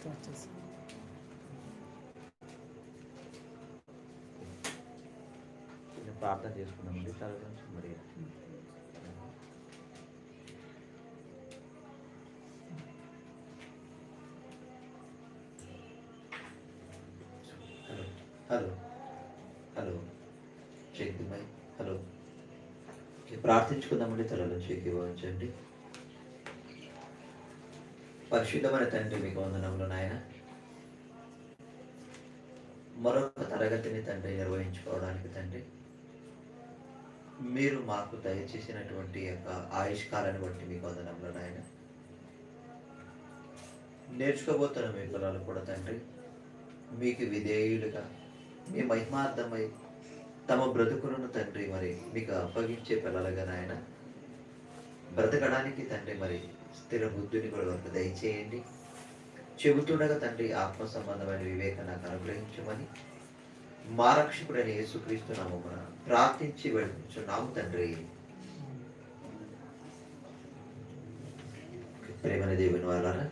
Start చేసి ప్రార్థన చేసుకున్నామండి తల గురించి మరి హలో హలో శక్తిమై హలో ప్రార్థించుకుందామండి తలలో చేకి ఇవ్వచ్చండి పరిశుద్ధమైన తండ్రి మీకు వందనములు నాయన. మరొక తరగతిని తండ్రి నిర్వహించుకోవడానికి తండ్రి మీరు మాకు దయచేసినటువంటి యొక్క ఆయుష్కాలాన్ని బట్టి మీకు వందనములు నాయన. నేర్చుకోబోతున్న మీ పిల్లలు కూడా తండ్రి మీకు విధేయులుగా మీ మహిమార్థమై తమ బ్రతుకులను తండ్రి మరి మీకు అప్పగించే పిల్లలుగా నాయన. బ్రతకడానికి తండ్రి మరి స్థిర బుద్ధిని కూడా వారికి దయచేయండి. చెబుతుండగా తండ్రి ఆత్మ సంబంధమైన వివేకం నాకు అనుగ్రహించమని మా రక్షకుడైన యేసుక్రీస్తు నామమున ప్రార్థించి వెళ్తున్నాము తండ్రి. ప్రేమని దేవుని వాళ్ళారా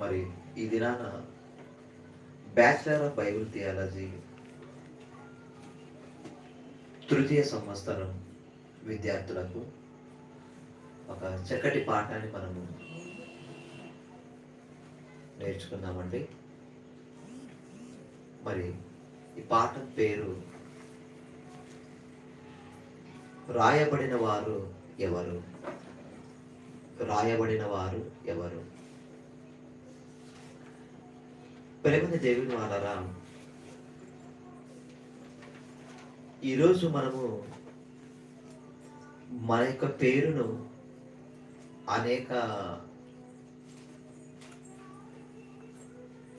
మరి ఈ దినాన బ్యాచిలర్ ఆఫ్ బైబుల్ థియాలజీ తృతీయ సంవత్సరం విద్యార్థులకు ఒక చక్కటి పాఠాన్ని మనము నేర్చుకున్నామండి మరి ఈ పాఠం పేరు రాయబడిన వారు ఎవరు? రాయబడిన వారు ఎవరు? ప్రేమని దేవుని వాళ్ళరా ఈరోజు మనము మన యొక్క పేరును అనేక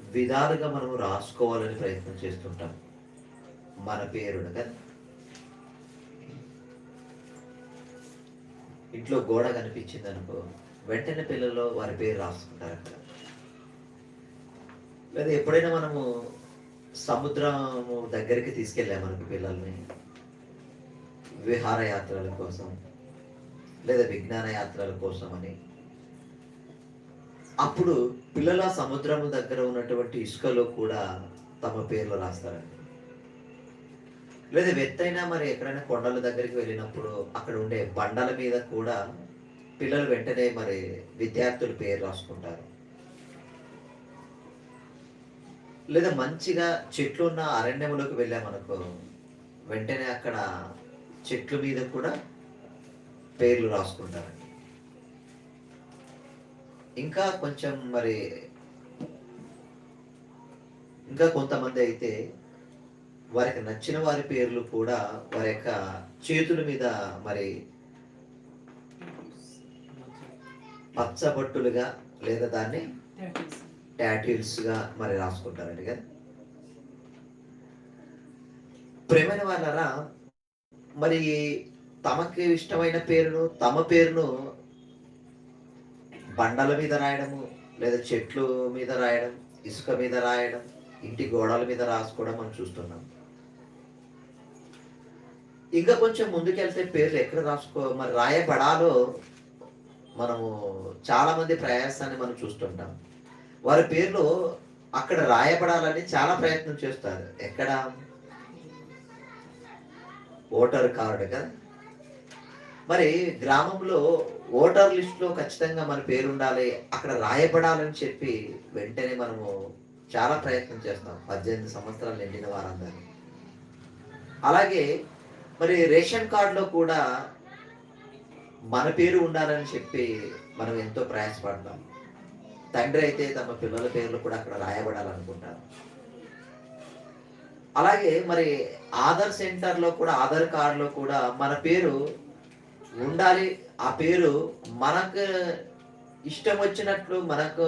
విధాలుగా మనము రాసుకోవాలని ప్రయత్నం చేస్తుంటాం. మన పేరును కదా ఇంట్లో గోడ కనిపించింది అనుకో వెంటనే పిల్లలు వారి పేరు రాసుకుంటారు అక్కడ. లేదా ఎప్పుడైనా మనము సముద్రము దగ్గరికి తీసుకెళ్ళాము మనకు పిల్లల్ని విహారయాత్రల కోసం. లేదా విజ్ఞాన యాత్రల కోసమని. అప్పుడు పిల్లల సముద్రం దగ్గర ఉన్నటువంటి ఇసుకలో కూడా తమ పేర్లు రాస్తారండి. లేదా వెత్తైనా మరి ఎక్కడైనా కొండల దగ్గరికి వెళ్ళినప్పుడు అక్కడ ఉండే బండల మీద కూడా పిల్లలు వెంటనే మరి విద్యార్థులు పేరు రాసుకుంటారు. లేదా మంచిగా చెట్లు ఉన్న అరణ్యములకు వెళ్ళామనుకో వెంటనే అక్కడ చెట్ల మీద కూడా పేర్లు రాసుకుంటారండి ఇంకా కొంచెం మరి ఇంకా కొంతమంది అయితే వారికి నచ్చిన వారి పేర్లు కూడా వారి యొక్క చేతుల మీద మరి పచ్చబట్టులుగా లేదా దాన్ని ట్యాటిల్స్గా మరి రాసుకుంటారండి కదా. ప్రేమైన వాళ్ళరా మరి తమకి ఇష్టమైన పేరును తమ పేరును బండల మీద రాయడము లేదా చెట్లు మీద రాయడం ఇసుక మీద రాయడం ఇంటి గోడల మీద రాసుకోవడం మనం చూస్తున్నాం. ఇంకా కొంచెం ముందుకెళ్తే పేర్లు ఎక్కడ రాసుకో మరి రాయబడాలో మనము చాలామంది ప్రయాసాన్ని మనం చూస్తుంటాం. వారి పేర్లు అక్కడ రాయబడాలని చాలా ప్రయత్నం చేస్తారు. ఎక్కడ? ఓటర్ కార్డు కదా? మరి గ్రామంలో ఓటర్ లిస్ట్లో ఖచ్చితంగా మన పేరు ఉండాలి అక్కడ రాయబడాలని చెప్పి వెంటనే మనము చాలా ప్రయత్నం చేస్తాం పద్దెనిమిది సంవత్సరాలు నిండిన వారందరూ. అలాగే మరి రేషన్ కార్డులో కూడా మన పేరు ఉండాలని చెప్పి మనం ఎంతో ప్రయాసపడతాం. తండ్రి అయితే తమ పిల్లల పేర్లు కూడా అక్కడ రాయబడాలనుకుంటారు. అలాగే మరి ఆధార్ సెంటర్లో కూడా ఆధార్ కార్డులో కూడా మన పేరు ఉండాలి. ఆ పేరు మనకు ఇష్టం వచ్చినట్లు మనకు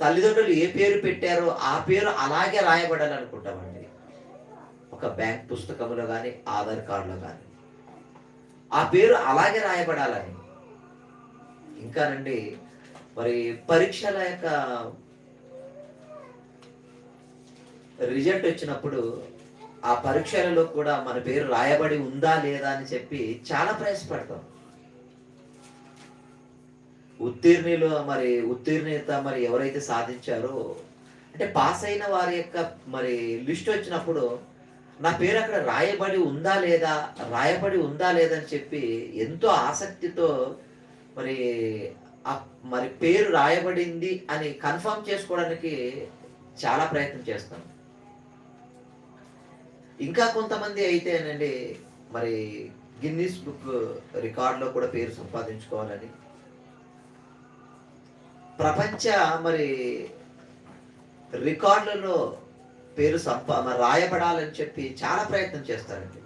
తల్లిదండ్రులు ఏ పేరు పెట్టారో ఆ పేరు అలాగే రాయబడాలి అనుకుంటామండి ఒక బ్యాంక్ పుస్తకంలో కానీ ఆధార్ కార్డులో కానీ ఆ పేరు అలాగే రాయబడాలని. ఇంకానండి మరి పరీక్షల యొక్క రిజల్ట్ వచ్చినప్పుడు ఆ పరీక్షలలో కూడా మన పేరు రాయబడి ఉందా లేదా అని చెప్పి చాలా ప్రయాసపడతాం. ఉత్తీర్ణులు మరి ఉత్తీర్ణత మరి ఎవరైతే సాధించారో అంటే పాస్ అయిన వారి యొక్క మరి లిస్ట్ వచ్చినప్పుడు నా పేరు అక్కడ రాయబడి ఉందా లేదా రాయబడి ఉందా లేదా అని చెప్పి ఎంతో ఆసక్తితో మరి మరి పేరు రాయబడింది అని కన్ఫర్మ్ చేసుకోవడానికి చాలా ప్రయత్నం చేస్తాం. ఇంకా కొంతమంది అయితేనండి మరి గిన్నీస్ బుక్ రికార్డులో కూడా పేరు సంపాదించుకోవాలని. ప్రపంచ మరి రికార్డులలో పేరు సంపా మరి రాయబడాలని చెప్పి చాలా ప్రయత్నం చేస్తారండి.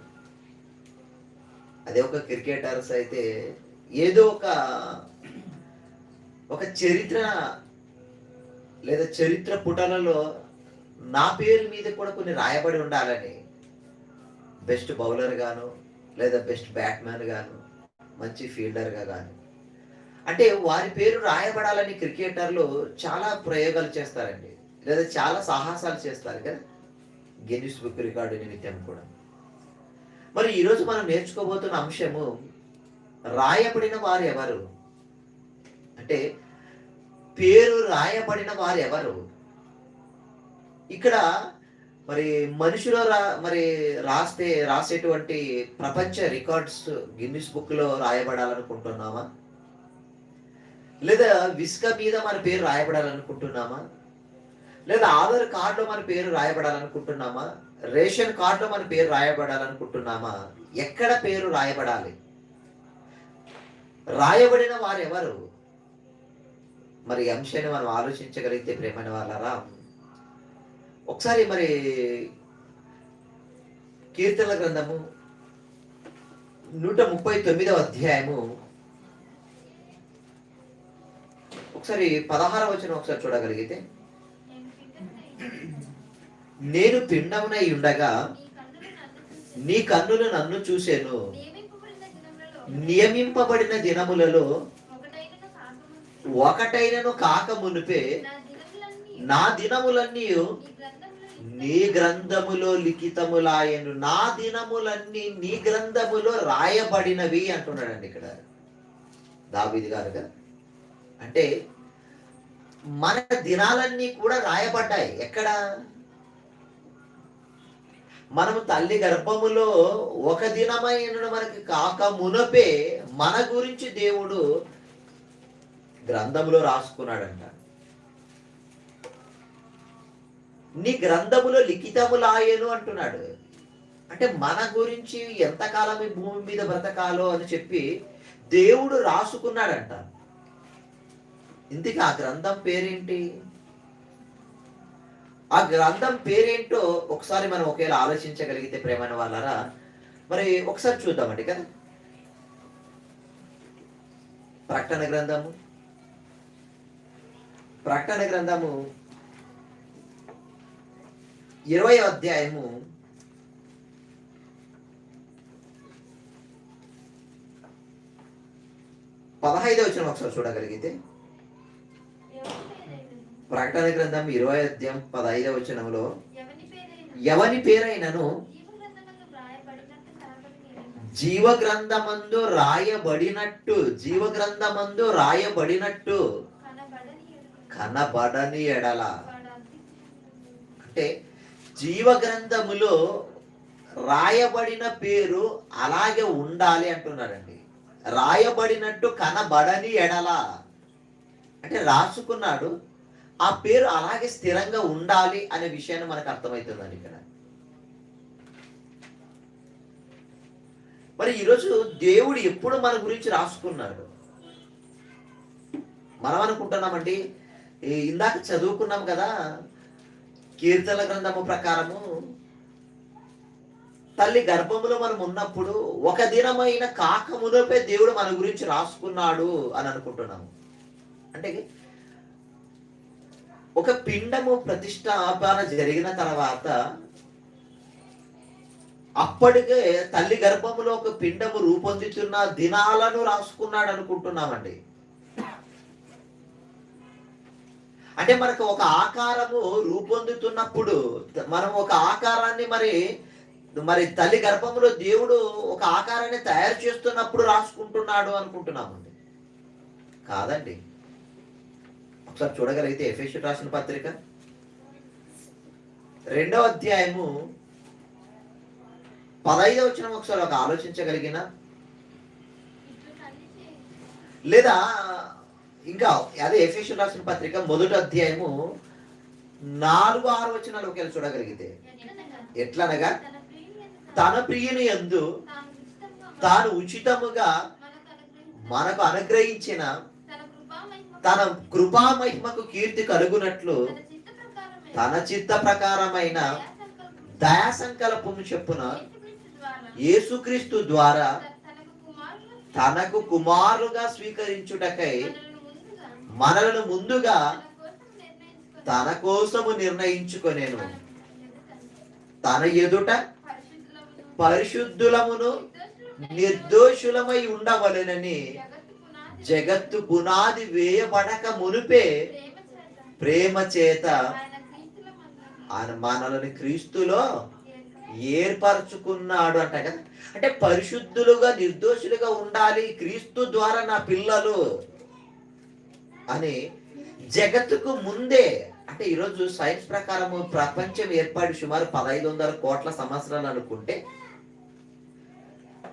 అదే ఒక క్రికెటర్స్ అయితే ఏదో ఒక ఒక చరిత్ర లేదా చరిత్ర పుటలలో నా పేరు మీద కూడా కొన్ని రాయబడి ఉండాలని బెస్ట్ బౌలర్ గాను లేదా బెస్ట్ బ్యాట్మెన్ గాను మంచి ఫీల్డర్గా గాను. అంటే వారి పేరు రాయబడాలని క్రికెటర్లు చాలా ప్రయోగాలు చేస్తారండి. లేదా చాలా సాహసాలు చేస్తారు కదా. గిన్నిస్ బుక్ రికార్డు నిమిత్తం కూడా. మరి ఈరోజు మనం నేర్చుకోబోతున్న అంశము రాయబడిన వారు ఎవరు? అంటే పేరు రాయబడిన వారు ఎవరు? ఇక్కడ మరి మనుషులు రా మరి రాస్తే రాసేటువంటి ప్రపంచ రికార్డ్స్ గిన్నిస్ బుక్లో రాయబడాలనుకుంటున్నామా? లేదా విసుక మీద మన పేరు రాయబడాలనుకుంటున్నామా? లేదా ఆధార్ కార్డులో మన పేరు రాయబడాలనుకుంటున్నామా? రేషన్ కార్డులో మన పేరు రాయబడాలనుకుంటున్నామా? ఎక్కడ పేరు రాయబడాలి? రాయబడిన వారు ఎవరు మరి అంశాన్ని మనం ఆలోచించగలిగితే ప్రేమైన వాళ్ళరా ఒకసారి మరి కీర్తనల గ్రంథము నూట ముప్పై తొమ్మిదవ అధ్యాయము. ఒకసారి పదహార వచ్చిన ఒకసారి చూడగలిగితే. నేను పిండమునై ఉండగా నీ కన్నులు నన్ను చూసేను. నియమింపబడిన దినములలో ఒకటైనను కాక మునిపే నా దినములన్నీ నీ గ్రంథములో లిఖితములాయను నా దినములన్నీ నీ గ్రంథములో రాయబడినవి అంటున్నాడండి ఇక్కడ. దావిది గారు కదా. అంటే మన దినాలన్నీ కూడా రాయబడ్డాయి. ఎక్కడ? మనము తల్లి గర్భములో ఒక దినమైన మనకి కాక మునపే మన గురించి దేవుడు గ్రంథములో రాసుకున్నాడంట. నీ గ్రంథములో లిఖితములాయను అంటున్నాడు. అంటే మన గురించి ఎంతకాలం ఈ భూమి మీద బ్రతకాలో అని చెప్పి దేవుడు రాసుకున్నాడంట. ఇందుకు ఆ గ్రంథం పేరేంటి? ఆ గ్రంథం పేరేంటో ఒకసారి మనం ఒకేలా ఆలోచించగలిగితే ప్రేమైన వాళ్ళరా? మరి ఒకసారి చూద్దామండి కదా. ప్రకటన గ్రంథము. ప్రకటన గ్రంథము ఇరవై అధ్యాయము. పదహైదవ వచ్చిన ఒకసారి చూడగలిగితే. ప్రకటన గ్రంథం ఇరవై అధ్యాయం పదహైదవ వచనంలో ఎవని పేరైనను జీవ గ్రంథమందు రాయబడినట్టు జీవ గ్రంథమందు రాయబడినట్టు కనబడని ఎడల. అంటే జీవ గ్రంథములో రాయబడిన పేరు అలాగే ఉండాలి అంటున్నారండి. రాయబడినట్టు కనబడని ఎడల. అంటే రాసుకున్నాడు ఆ పేరు అలాగే స్థిరంగా ఉండాలి అనే విషయాన్ని మనకు అర్థమవుతుందండి ఇక్కడ. మరి ఈరోజు దేవుడు ఎప్పుడు మన గురించి రాసుకున్నాడు? మనం అనుకుంటున్నామండి ఇందాక చదువుకున్నాం కదా కీర్తన గ్రంథము ప్రకారము తల్లి గర్భములో మనం ఉన్నప్పుడు ఒక దినమైన కాక దేవుడు మన గురించి రాసుకున్నాడు అని అనుకుంటున్నాము. అంటే ఒక పిండము ప్రతిష్టాపన జరిగిన తర్వాత అప్పటికే తల్లి గర్భములో ఒక పిండము రూపొందుతున్న దినాలను రాసుకున్నాడు అనుకుంటున్నామండి. అంటే మనకు ఒక ఆకారము రూపొందుతున్నప్పుడు మనం ఒక ఆకారాన్ని మరి మరి తల్లి గర్భంలో దేవుడు ఒక ఆకారాన్ని తయారు చేస్తున్నప్పుడు రాసుకుంటున్నాడు అనుకుంటున్నామండి. కాదండి. ఒకసారి చూడగలిగితే ఎఫెషన్ రాసిన పత్రిక రెండవ అధ్యాయము పదైదవ వచ్చిన ఒకసారి ఒక ఆలోచించగలిగిన? లేదా ఇంకా అదే ఎఫెషన్ రాసిన పత్రిక మొదటి అధ్యాయము నాలుగు ఆరు వచనాలు ఒకవేళ చూడగలిగితే. ఎట్లనగా? తన ప్రియుని యందు తాను ఉచితముగా మనకు అనుగ్రహించిన తన కృపా మహిమకు కీర్తి కలుగునట్లు తన చిత్త ప్రకారమైన దయా సంకల్పము చెప్పున యేసుక్రీస్తు ద్వారా తనకు కుమారుగా స్వీకరించుటకై మనలను ముందుగా తన కోసము నిర్ణయించుకొనేను. తన ఎదుట పరిశుద్ధులమును నిర్దోషులమై ఉండవలెనని జగత్తు పునాది వేయబడక మునుపే ప్రేమ చేత మనలను క్రీస్తులో ఏర్పరచుకున్నాడు అంట కదా. అంటే పరిశుద్ధులుగా నిర్దోషులుగా ఉండాలి క్రీస్తు ద్వారా నా పిల్లలు. అని జగత్తుకు ముందే అంటే ఈరోజు సైన్స్ ప్రకారం ప్రపంచం ఏర్పాటు సుమారు పదహైదు వందల కోట్ల సంవత్సరాలు అనుకుంటే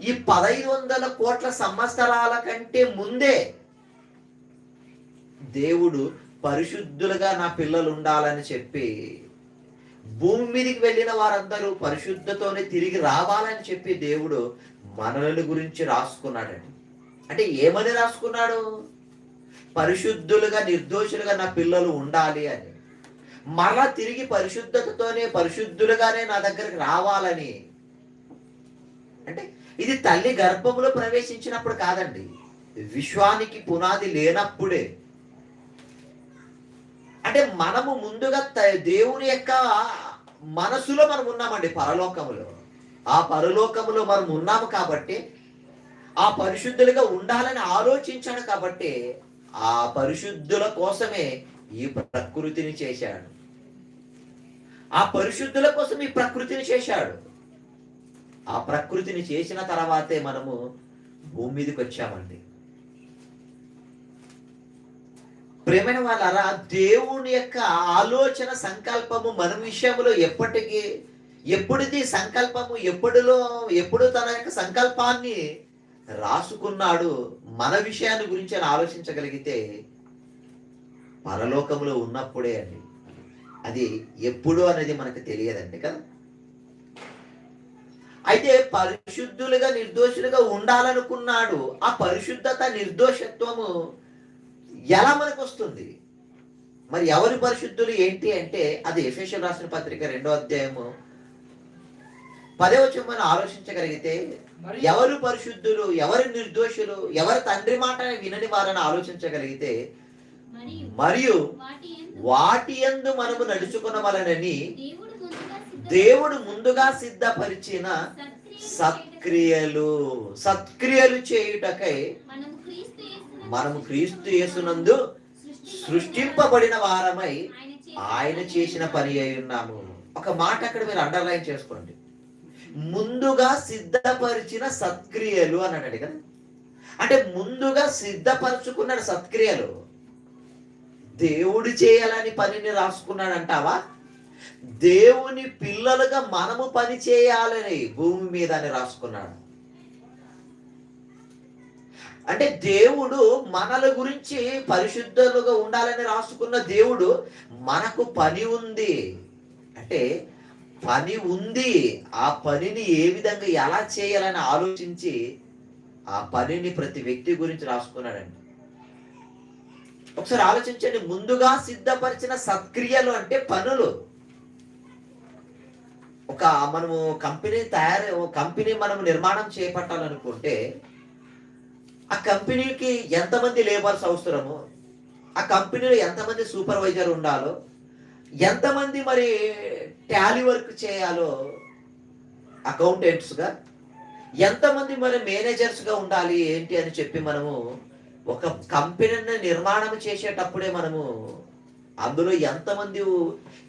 ఈ పదహైదు వందల కోట్ల సంవత్సరాల కంటే ముందే దేవుడు పరిశుద్ధులుగా నా పిల్లలు ఉండాలని చెప్పి భూమి మీదకి వెళ్ళిన వారందరూ పరిశుద్ధతోనే తిరిగి రావాలని చెప్పి దేవుడు మనలను గురించి రాసుకున్నాడండి. అంటే ఏమని రాసుకున్నాడు? పరిశుద్ధులుగా నిర్దోషులుగా నా పిల్లలు ఉండాలి అని. మరలా తిరిగి పరిశుద్ధతతోనే పరిశుద్ధులుగానే నా దగ్గరికి రావాలని. అంటే ఇది తల్లి గర్భములో ప్రవేశించినప్పుడు కాదండి. విశ్వానికి పునాది లేనప్పుడే. అంటే మనము ముందుగా దేవుని యొక్క మనసులో మనం ఉన్నామండి పరలోకములో. ఆ పరలోకములో మనం ఉన్నాము కాబట్టి ఆ పరిశుద్ధులుగా ఉండాలని ఆలోచించాడు కాబట్టి ఆ పరిశుద్ధుల కోసమే ఈ ప్రకృతిని చేశాడు. ఆ పరిశుద్ధుల కోసం ఈ ప్రకృతిని చేశాడు. ఆ ప్రకృతిని చేసిన తర్వాతే మనము భూమి మీదకి వచ్చామండి. ప్రేమైన వాళ్ళరా దేవుని యొక్క ఆలోచన సంకల్పము మన విషయంలో ఎప్పటికీ ఎప్పుడిది సంకల్పము ఎప్పుడులో ఎప్పుడు తన యొక్క సంకల్పాన్ని రాసుకున్నాడు మన విషయాన్ని గురించి అని ఆలోచించగలిగితే పరలోకంలో ఉన్నప్పుడే అండి. అది ఎప్పుడు అనేది మనకు తెలియదండి కదా. అయితే పరిశుద్ధులుగా నిర్దోషులుగా ఉండాలనుకున్నాడు. ఆ పరిశుద్ధత నిర్దోషత్వము ఎలా మనకు వస్తుంది? మరి ఎవరి పరిశుద్ధులు? ఏంటి అంటే అది ఎఫెషన్ రాసిన పత్రిక రెండో అధ్యాయము పదే వచ్చి మనం ఆలోచించగలిగితే ఎవరు పరిశుద్ధులు ఎవరు నిర్దోషులు ఎవరు తండ్రి మాట వినని వారని ఆలోచించగలిగితే మరియు వాటి యందు మనము నడుచుకునవలనని దేవుడు ముందుగా సిద్ధ- దేవుడు ముందుగా సిద్ధపరిచిన సత్క్రియలు సత్క్రియలు. చేయుటకై మనము క్రీస్తు యేసునందు మనము క్రీస్తు యేసునందు సృష్టింపబడిన వారమై ఆయన చేసిన పని అయి ఉన్నాము. ఒక మాట అక్కడ మీరు అండర్లైన్ చేసుకోండి. ముందుగా సిద్ధపరిచిన సత్క్రియలు అని అన్నాడు కదా. అంటే ముందుగా సిద్ధపరచుకున్నాడు సత్క్రియలు. దేవుడు చేయాలని పనిని రాసుకున్నాడు అంటావా దేవుని పిల్లలుగా మనము పని చేయాలని భూమి మీద అని రాసుకున్నాడు. అంటే దేవుడు మనల గురించి పరిశుద్ధులుగా ఉండాలని రాసుకున్న దేవుడు మనకు పని ఉంది. అంటే పని ఉంది. ఆ పనిని ఏ విధంగా ఎలా చేయాలని ఆలోచించి ఆ పనిని ప్రతి వ్యక్తి గురించి రాసుకున్నాడండి. ఒకసారి ఆలోచించండి. ముందుగా సిద్ధపరిచిన సత్క్రియలు అంటే పనులు. ఒక మనము కంపెనీ తయారు కంపెనీ మనం నిర్మాణం చేపట్టాలనుకుంటే ఆ కంపెనీకి ఎంతమంది లేబర్స్ అవసరము? ఆ కంపెనీలో ఎంతమంది సూపర్వైజర్ ఉండాలో? ఎంతమంది మరి టాలీ వర్క్ చేయాలో అకౌంటెంట్స్గా ఎంతమంది మన మేనేజర్స్గా ఉండాలి ఏంటి అని చెప్పి మనము ఒక కంపెనీని నిర్మాణం చేసేటప్పుడే మనము అందులో ఎంతమంది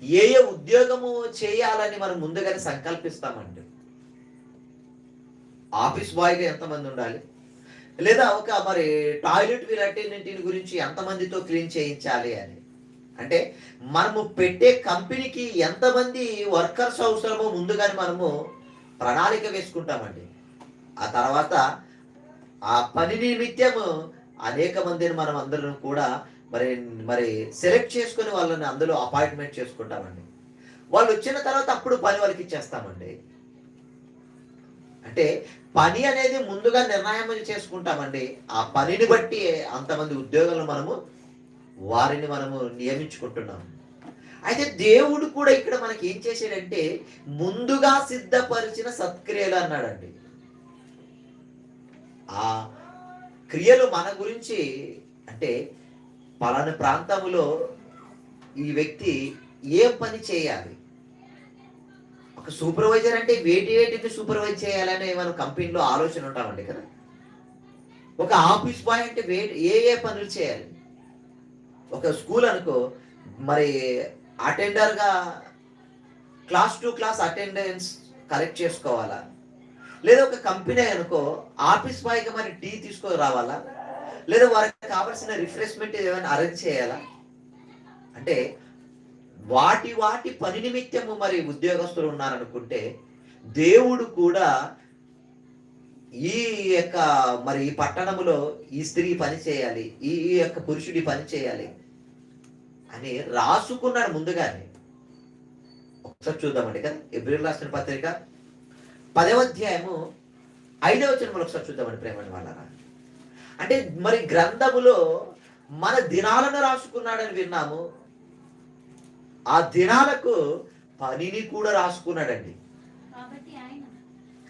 ఏ ఏ ఉద్యోగము చేయాలని మనం ముందుగానే సంకల్పిస్తామండి. ఆఫీస్ బాయ్గా ఎంతమంది ఉండాలి? లేదా ఒక మరి టాయిలెట్ వీలన్నింటిని గురించి ఎంతమందితో క్లీన్ చేయించాలి అని. అంటే మనము పెట్టే కంపెనీకి ఎంతమంది వర్కర్స్ అవసరమో ముందుగానే మనము ప్రణాళిక వేసుకుంటామండి. ఆ తర్వాత ఆ పని నిమిత్తము అనేక మందిని మనం అందరం కూడా మరి మరి సెలెక్ట్ చేసుకుని వాళ్ళని అందులో అపాయింట్మెంట్ చేసుకుంటామండి. వాళ్ళు వచ్చిన తర్వాత అప్పుడు పని వాళ్ళకి ఇచ్చేస్తామండి. అంటే పని అనేది ముందుగా నిర్ణయం చేసుకుంటామండి. ఆ పనిని బట్టి అంతమంది ఉద్యోగులను మనము వారిని మనము నియమించుకుంటున్నాం అయితే దేవుడు కూడా ఇక్కడ మనకి ఏం చేశాడంటే ముందుగా సిద్ధపరిచిన సత్క్రియలు అన్నాడండి. ఆ క్రియలు మన గురించి అంటే పలానా ప్రాంతంలో ఈ వ్యక్తి ఏ పని చేయాలి? ఒక సూపర్వైజర్ అంటే వేటి వేటిని సూపర్వైజ్ చేయాలనే మనం కంపెనీలో ఆలోచన ఉంటామండి కదా? ఒక ఆఫీస్ బాయ్ అంటే వే ఏ ఏ పనులు చేయాలి? ఒక స్కూల్ అనుకో మరి అటెండర్గా class to class attendance correct చేసుకోవాలా? లేదా ఒక కంపెనీ అనుకో ఆఫీస్ బాయ్గా మరి టీ తీసుకొని రావాలా? లేదా వారికి కావాల్సిన రిఫ్రెష్మెంట్ ఏమైనా అరేంజ్ చేయాలా? అంటే వాటి వాటి పని నిమిత్తము మరి ఉద్యోగస్తులు ఉన్నారనుకుంటే దేవుడు కూడా ఈ యొక్క మరి ఈ పట్టణములో ఈ స్త్రీ పని చేయాలి ఈ ఈ యొక్క పురుషుడి పని చేయాలి అని రాసుకున్నాడు ముందుగానే. ఒకసారి చూద్దామండి కదా ఎబ్రిల్ రాసిన పత్రిక పదవ అధ్యాయము ఐదవ వచనంలో ఒకసారి చూద్దామండి ప్రేమని వాళ్ళరా. అంటే మరి గ్రంథములో మన దినాలను రాసుకున్నాడని విన్నాము ఆ దినాలకు పనిని కూడా రాసుకున్నాడండి.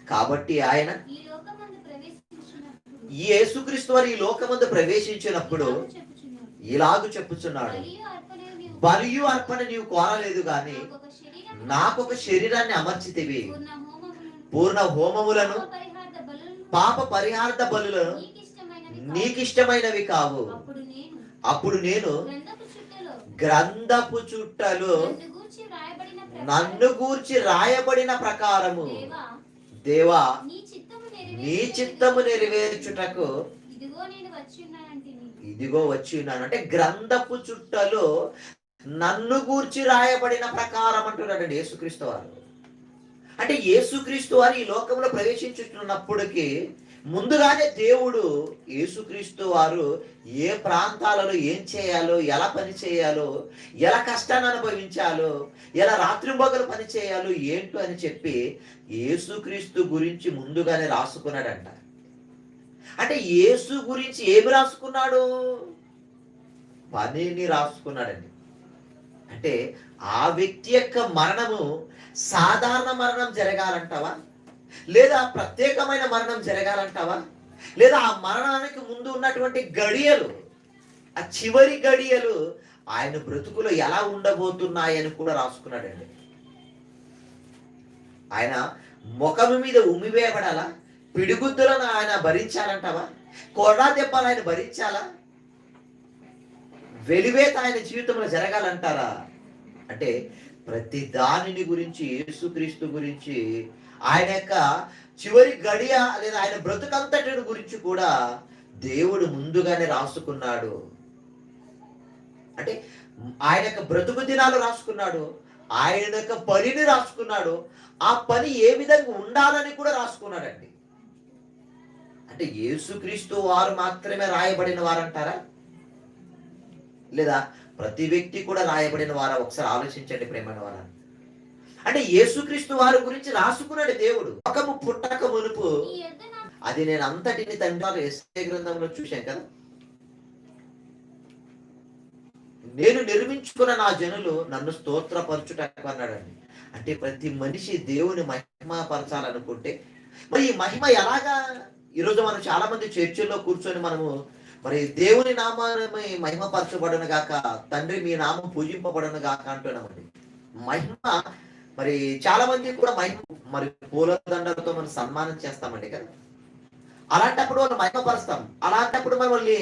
కాబట్టి ఆయన ఈ ఈ యేసుక్రీస్తు వారు ఈ లోకమందు ప్రవేశించినప్పుడు ఇలాగ ఇలాగు చెప్పుచున్నాడు బలియు అర్పణ నీవు కోరలేదు గాని నాకొక ఒక శరీరాన్ని అమర్చితివి పూర్ణ హోమములను, పాప పరిహార్థ బలులను నీకిష్టమైనవి కావు. అప్పుడు నేను గ్రంథపు చుట్టలు నన్ను గూర్చి రాయబడిన ప్రకారము దేవా, నీ చిత్తము నెరవేర్చుటకు ఇదిగో వచ్చి ఉన్నానంటిని ఇదిగో వచ్చి ఉన్నాను. అంటే గ్రంథపు చుట్టలు నన్ను గూర్చి రాయబడిన ప్రకారం అంటున్నాడండి యేసుక్రీస్తు వారు. అంటే యేసుక్రీస్తు వారు ఈ లోకంలో ప్రవేశించుతున్నప్పటికీ ముందుగానే దేవుడు యేసుక్రీస్తు వారు ఏ ప్రాంతాలలో ఏం చేయాలో ఎలా పని చేయాలో ఎలా కష్టాన్ని అనుభవించాలో ఎలా రాత్రింబగలు పని చేయాలో ఏంటో అని చెప్పి యేసుక్రీస్తు గురించి ముందుగానే రాసుకున్నాడంట. అంటే యేసు గురించి ఏమి రాసుకున్నాడు? పనిని రాసుకున్నాడండి. అంటే ఆ వ్యక్తి యొక్క మరణము సాధారణ మరణం జరగాలంటావా? లేదా ప్రత్యేకమైన మరణం జరగాలంటావా? లేదా ఆ మరణానికి ముందు ఉన్నటువంటి గడియలు ఆ చివరి గడియలు ఆయన బ్రతుకులో ఎలా ఉండబోతున్నాయని కూడా రాసుకున్నాడండి. ఆయన ముఖము మీద ఉమ్మివేయబడాలా పిడిగుద్దులను ఆయన భరించాలంటావా? కొడా దెబ్బలు ఆయన భరించాలా? వెలివేత ఆయన జీవితంలో జరగాలంటారా? అంటే ప్రతి దానిని గురించి యేసుక్రీస్తు గురించి ఆయన యొక్క చివరి గడియ లేదా ఆయన బ్రతుకంతటి గురించి కూడా దేవుడు ముందుగానే రాసుకున్నాడు. అంటే ఆయన యొక్క బ్రతుకు దినాలు రాసుకున్నాడు. ఆయన యొక్క పనిని రాసుకున్నాడు. ఆ పని ఏ విధంగా ఉండాలని కూడా రాసుకున్నాడండి. అంటే యేసుక్రీస్తు వారు మాత్రమే రాయబడిన వారంటారా? లేదా ప్రతి వ్యక్తి కూడా రాయబడిన వారా? ఒకసారి ఆలోచించండి ప్రేమైన వారా. అంటే యేసుక్రీస్తు వారి గురించి రాసుకున్నాడు దేవుడు. ఒకము పుట్టక మునుపు అది నేను అంతటిని తండ్రి ఎస్ఏ గ్రంథంలో చూశాను కదా. నేను నిర్మించుకున్న నా జనులు నన్ను స్తోత్రపరచుటకు అన్నాడండి. అంటే ప్రతి మనిషి దేవుని మహిమ పరచాలనుకుంటే మరి ఈ మహిమ ఎలాగా? ఈరోజు మనం చాలా మంది చర్చిల్లో కూర్చొని మనము మరి దేవుని నామాన్ని మహిమపరచబడను గాక తండ్రి మీ నామం పూజింపబడను గాక అంటున్నామండి. మహిమ మరి చాలా మంది కూడా మహిమ మరి పూలదండలతో మనం సన్మానం చేస్తామండి కదా. అలాంటప్పుడు వాళ్ళు మహిమపరుస్తాం. అలాంటప్పుడు మరి మళ్ళీ